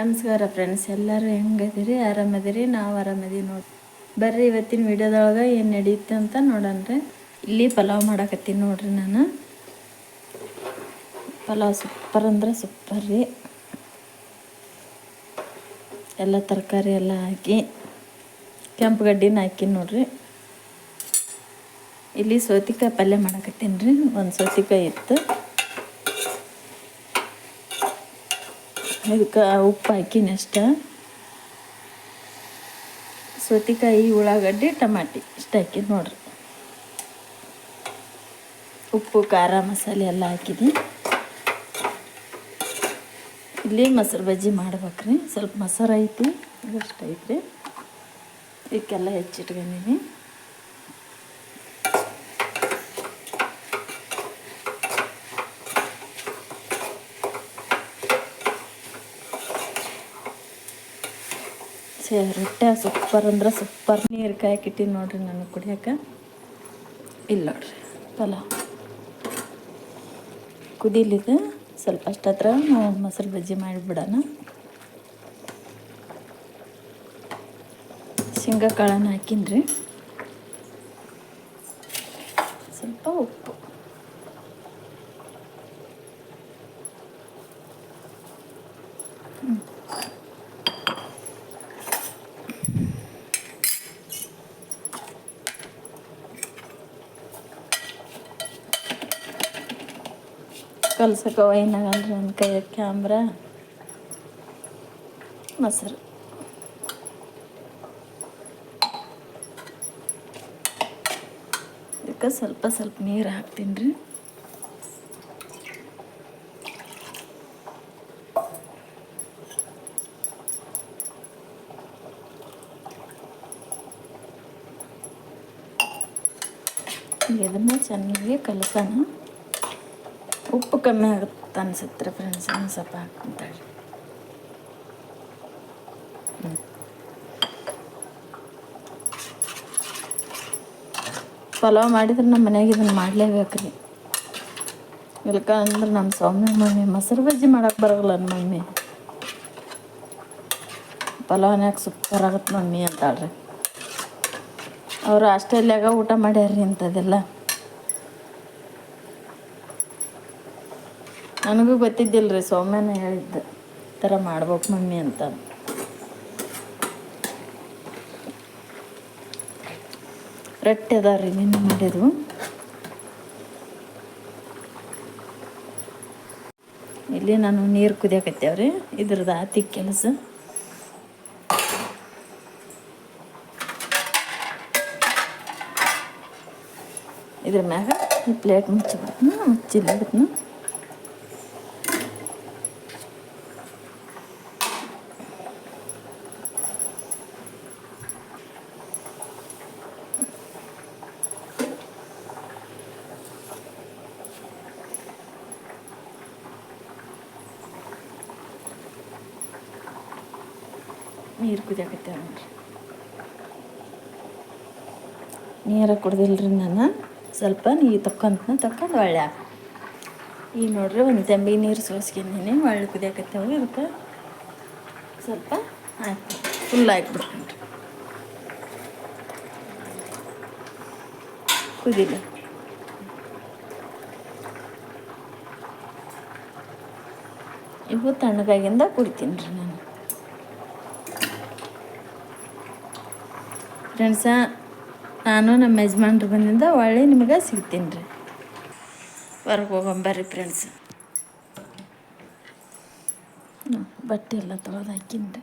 ನಮಸ್ಕಾರ ಫ್ರೆಂಡ್ಸ್ ಎಲ್ಲರೂ ಹೆಂಗದಿರಿ ಆರಾಮದಿರಿ ನಾವು ಆರಾಮದೀವಿ ನೋಡಿ. ಬರ್ರಿ ಇವತ್ತಿನ ವಿಡಿಯೋದೊಳಗೆ ಏನು ನಡೆಯುತ್ತೆ ಅಂತ ನೋಡನ್ರಿ. ಇಲ್ಲಿ ಪಲಾವ್ ಮಾಡಾಕತ್ತೀನಿ ನೋಡ್ರಿ ನಾನು. ಪಲಾವ್ ಸೂಪರ್ ಅಂದ್ರೆ ಸೂಪರ್ ರೀ. ಎಲ್ಲ ತರಕಾರಿ ಎಲ್ಲ ಹಾಕಿ, ಕೆಂಪು ಗಡ್ಡಿನ ಹಾಕಿ ನೋಡ್ರಿ. ಇಲ್ಲಿ ಸೌತಿಕಾಯಿ ಪಲ್ಯ ಮಾಡಾಕತ್ತೀನಿ ರೀ. ಒಂದು ಸೌತಿಕಾಯಿ ಇತ್ತು. ಇದಕ್ಕೆ ಉಪ್ಪು ಹಾಕಿನಿ ಅಷ್ಟ. ಸೌತೆಕಾಯಿ, ಉಳ್ಳಾಗಡ್ಡೆ, ಟಮಾಟಿ ಇಷ್ಟು ಹಾಕಿದ್ದು ನೋಡ್ರಿ. ಉಪ್ಪು, ಖಾರ, ಮಸಾಲೆ ಎಲ್ಲ ಹಾಕಿದೆ. ಇಲ್ಲಿ ಮೊಸರು ಬಜ್ಜಿ ಮಾಡ್ಬೇಕ್ರಿ. ಸ್ವಲ್ಪ ಮೊಸರು ಐತಿ, ಇದಷ್ಟು ಐತ್ರಿ. ಇದಕ್ಕೆಲ್ಲ ಹೆಚ್ಚಿಟ್ಕೊಂಡಿನಿ. ಸೇ ರೊಟ್ಟೆ ಸೂಪರ್ ಅಂದ್ರೆ ಸೂಪರ್. ನೀರು ಕಾಯಕ್ಕಿಟ್ಟಿನಿ ನೋಡ್ರಿ ನನಗೆ ಕುಡಿಯೋಕೆ. ಇಲ್ಲ ನೋಡ್ರಿ. ಪಲಾವ್ ಕುದೀಲಿದೆ ಸ್ವಲ್ಪ ಅಷ್ಟತ್ರ ನಾವು ಮೊಸರು ಬಜ್ಜಿ ಮಾಡಿಬಿಡೋಣ ಶೇಂಗಾ ಕಾಳನ್ನು ಹಾಕಿನ್ರಿ. ಸ್ವಲ್ಪ ಉಪ್ಪು. ಕಲ್ಸಕ್ಕೆ ಏನಾಗಲ್ರಿ ನನ್ನ ಕೈಯ ಕ್ಯಾಮ್ರಾ ಮೊಸರು ಇದಕ್ಕೆ ಸ್ವಲ್ಪ ಸ್ವಲ್ಪ ನೀರು ಹಾಕ್ತೀನಿ ರೀ ಇದನ್ನು ಚೆನ್ನಾಗಿ ಕಲಸೋಣ. ಉಪ್ಪು ಕಮ್ಮಿ ಆಗುತ್ತೆ ಅನ್ಸುತ್ತೆ ಫ್ರೆಂಡ್ಸ್ ಒಂದು ಸ್ವಲ್ಪ ಹಾಕೊಂತಾಳೆ ಪಲಾವ್ ಮಾಡಿದ್ರೆ ನಮ್ಮ ಮನೆಯಾಗ ಇದನ್ನು ಮಾಡಲೇಬೇಕು ರೀ ಇಲ್ಕ ಅಂದ್ರೆ ನಮ್ಮ ಸೌಮ್ಯ ಮಮ್ಮಿ ಮೊಸರು ಬಜ್ಜಿ ಮಾಡಕ್ಕೆ ಬರೋಲ್ಲ ನಮ್ಮ ಮಮ್ಮಿ. ಪಲಾವ್ನ್ಯಾಗ ಸೂಪರ್ ಆಗತ್ತೆ ಮಮ್ಮಿ ಅಂತಾಳ್ರಿ. ಅವರು ಆಸ್ಟ್ರೇಲಿಯಾಗ ಊಟ ಮಾಡ್ಯಾರ್ರಿ ಇಂಥದ್ದೆಲ್ಲ ನನಗೂ ಗೊತ್ತಿದ್ದಿಲ್ಲ ರೀ ಸೌಮ್ಯನ ಹೇಳಿದ್ದೆ ಥರ ಮಾಡ್ಬೇಕು ಮಮ್ಮಿ ಅಂತ. ರೊಟ್ಟಿ ಅದಾವ ರೀ ನಿನ್ನೆ ಮಾಡಿದ್ವು? ಇಲ್ಲಿ ನಾನು ನೀರು ಕುದಿಯಕತ್ತೇವ್ರಿ, ಇದ್ರದ್ದು ಆತಿ ಕೆಲಸ. ಇದ್ರ ಮ್ಯಾಗ ಈ ಪ್ಲೇಟ್ ಮುಚ್ಚಿಬಿಡ್ತೀನಿ ಮುಚ್ಚಿಲ್ಲ ನೀರು ಕುದಿಯಾಕತ್ತೆ ನೋಡ್ರಿ ನೀರ ಕುಡ್ದಿಲ್ರಿ ನಾನು, ಸ್ವಲ್ಪ ನೀರು ತಕ್ಕಂತ ತಕ್ಕೊಂಡು ಒಳ್ಳೆ. ಈಗ ನೋಡ್ರಿ ಒಂದು ತಂಬಿ ನೀರು ಸೋಸ್ಕೊಂಡಿನಿ ಒಳ್ಳೆ ಕುದಿಯಾಕತ್ತೇವೆ ಇದಕ್ಕೆ ಸ್ವಲ್ಪ ಹಾಕಿ ಫುಲ್ ಹಾಕ್ಬಿಡ್ತೀನಿ ಕುದಿಲ್ಲ ಇವು ತಣ್ಣಗಾಗಿಂದ ಕುಡಿತೀನಿ ರೀ ನಾನು. ಫ್ರೆಂಡ್ಸ ನಾನು ನಮ್ಮ ಯಜಮಾನ್ರು ಬಂದಿಂದ ಒಳ್ಳೆ ನಿಮಗೆ ಸಿಗ್ತೀನಿ ರೀ. ಹೊರಗೆ ಹೋಗೊಂಬರ್ರಿ ಫ್ರೆಂಡ್ಸ್ ಬಟ್ಟೆ ಎಲ್ಲ ತೊಳೆದು ಹಾಕಿನಿ ರೀ.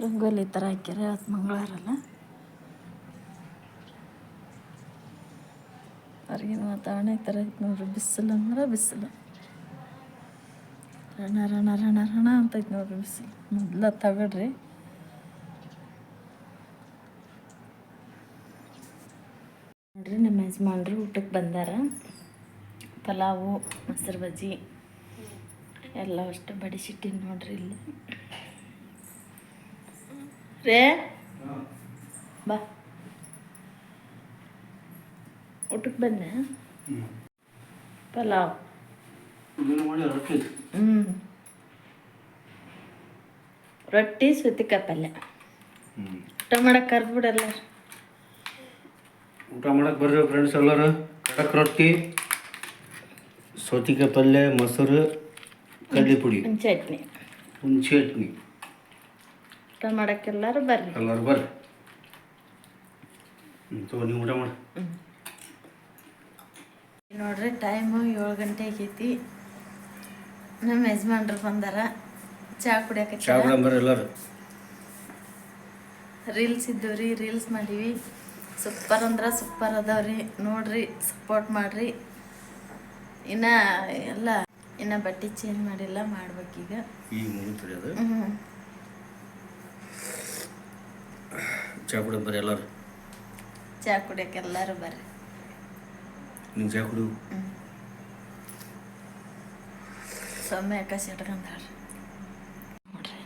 ರಂಗೋಲಿ ಥರ ಹಾಕ್ಯಾರ, ಅದು ಮಂಗಳವಾರಲ್ಲ ಹೊರಗಿನ ವಾತಾವರಣ ಈ ಥರ ಐತೆ ನೋಡ್ರಿ, ಬಿಸಿಲು ಅಂದ್ರೆ ಬಿಸಿಲು. ರಣ ರಣ ರಣ ರಣ ಅಂತೈತೆ ನೋಡ್ರಿ ಬಿಸಿಲು. ಮೊದಲ ತಗೊಳ್ರಿ ನೋಡ್ರಿ ನಮ್ಮ ಯಜಮಾನ್ರು ಊಟಕ್ಕೆ ಬಂದಾರ. ಪಲಾವು ಮೊಸರು ಬಜ್ಜಿ ಎಲ್ಲ ಅಷ್ಟು. ಬಡಿಸಿಟ್ಟಿನ ನೋಡ್ರಿ ಇಲ್ಲಿ. ರೇ ಬಾ. ಊಟಕ್ಕೆ ಬಂದೆ. ಪಲಾವ್. ಹ್ಞೂ ರೊಟ್ಟಿ. ಸೌತಿಕಾಯಿ ಪಲ್ಯ. ಊಟ ಮಾಡಕ್ಕೆ ಕರ್ದ್ಬಿಡಲ್ಲ ಊಟ ಮಾಡಕ್ಕೆ ಬರ್ರಿ ಫ್ರೆಂಡ್ಸ್ ಎಲ್ಲರೂ. ಕಡಕ್ ರೊಟ್ಟಿ ಸೌತಿಕಾಯಿ ಪಲ್ಯ ಮೊಸರು ಕಡ್ಲಿ ಪುಡಿ. ಚಟ್ನಿ. ಹುಣಸೆ ಚಟ್ನಿ. ಊಟ ಮಾಡಕ್ಕೆ ಎಲ್ಲರೂ ಬರ್ರಿ. ಎಲ್ಲರೂ ಬರ್ರಿ. ತಗೋ ನೀವು ಊಟ ಮಾಡಿ. ನೋಡ್ರಿ ಟೈಮು ಏಳು ಗಂಟೆ ಆಗೈತಿ. ನಮ್ಮ ಯಜಮಾನ್ರು ಬಂದಾರ. ಚಹಾ ಕುಡಿಯಕ್ಕೆ ಚಹಾ ಬರ್ರಿ ಎಲ್ಲರೂ. ರೀಲ್ಸ್ ಇದ್ದವು ರೀ ರೀಲ್ಸ್ ಮಾಡೀವಿ. ಸೂಪರ್ ಅಂದ್ರೆ ಸೂಪರ್ ಅದಾವ್ರಿ. ನೋಡ್ರಿ ಸಪೋರ್ಟ್ ಮಾಡ್ರಿ. ಇನ್ನ ಎಲ್ಲ ಇನ್ನ ಬಟ್ಟೆ ಚೇಂಜ್ ಮಾಡಿಲ್ಲ ಮಾಡ್ಬೇಕೀಗ ಈಗ. ಮುಗಿತ್ರಿ ಅದು. ಹ್ಞೂ ಚಾ ಕುಡಿಯಂ ಬರ್ರಿ ಎಲ್ಲರೂ. ಕುಡಿಯಕ್ಕೆ ಎಲ್ಲರೂ ಬರ್ರಿ. ನೀವು ಚಾ ಕುಡಿಯು. ಸೊಮ್ಮೆ ಆಕಾಶ ಇಟ್ಕೊಂಡಾರ ನೋಡ್ರಿ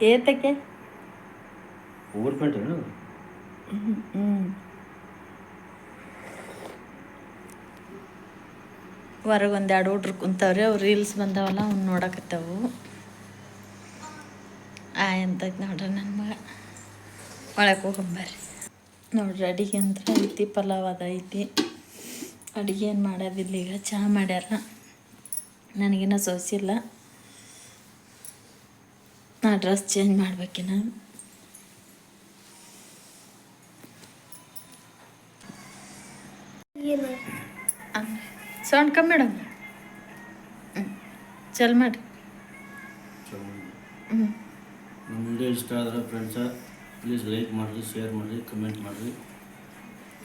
ಏತಕ್ಕೆ? ಓವರ್ ಪ್ಯಾಂಟ್ ಏನು? ಹ್ಞೂ ಹೊರಗೆ ಒಂದೆರಡು ಹುಡ್ರು ಕುಂತವ್ರಿ ಅವ್ರು ರೀಲ್ಸ್ ಬಂದವಲ್ಲ ಅವ್ನು ನೋಡಕತ್ತಾವು. ಆ ಅಂತ ನೋಡ್ರಿ ನನ್ನ ಮಗ. ಒಳಗೆ ಹೋಗಂಬರ್ರಿ ನೋಡ್ರಿ ಅಡಿಗೆ ಅಂದ್ರೆ ಐತಿ ಪಲಾವ್ ಅದ ಐತಿ. ಅಡಿಗೆ ಏನು ಮಾಡೋದಿಲ್ಲ ಈಗ ಚಹಾ ಮಾಡ್ಯಾರ. ನನಗಿನ್ನ ಸೋಸಿಲ್ಲ. ನಾ ಡ್ರೆಸ್ ಚೇಂಜ್ ಮಾಡ್ಬೇಕಿನ ಸೌಂಡ್ ಕಮ್ಮಿ ಮೇಡಮ್ ಹ್ಞೂ ಚಲ್ ಮಾಡಿ. ಹ್ಞೂ ನಮ್ಮ ವಿಡಿಯೋ ಇಷ್ಟ ಆದರೆ ಫ್ರೆಂಡ್ಸ ಪ್ಲೀಸ್ ಲೈಕ್ ಮಾಡಿರಿ ಶೇರ್ ಮಾಡಿರಿ ಕಮೆಂಟ್ ಮಾಡಿರಿ.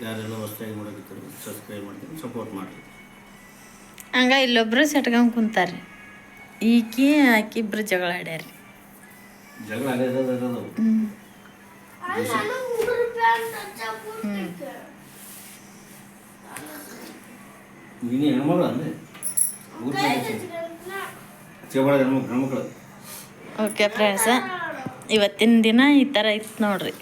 ಯಾರೆಲ್ಲ ಹೊಸ್ದಾಗಿ ನೋಡೋಕಿರ್ತಾರೆ ಸಬ್ಸ್ಕ್ರೈಬ್ ಮಾಡ್ತೀನಿ ಸಪೋರ್ಟ್ ಮಾಡಿರಿ. ಹಂಗ ಇಲ್ಲೊಬ್ರು ಸೆಟ್ಕೊಂಡ್ ಕುಂತಾರ್ರಿ. ಈಕಿ ಆಕಿ ಇಬ್ರು ಜಗಳ ಆಡ್ಯಾರ ಜಗಳ ನೀನು ಹೆಣ್ಮಗಳು ಅಂದ್ರೆ? ಚೇಬಾಳ ಹೆಣ್ಮಕ್ಳು ಹೆಣ್ಮಕ್ಳು ಓಕೆ ಫ್ರೆಂಡ್ಸ ಇವತ್ತಿನ ದಿನ ಈ ಥರ ಇತ್ತು ನೋಡ್ರಿ.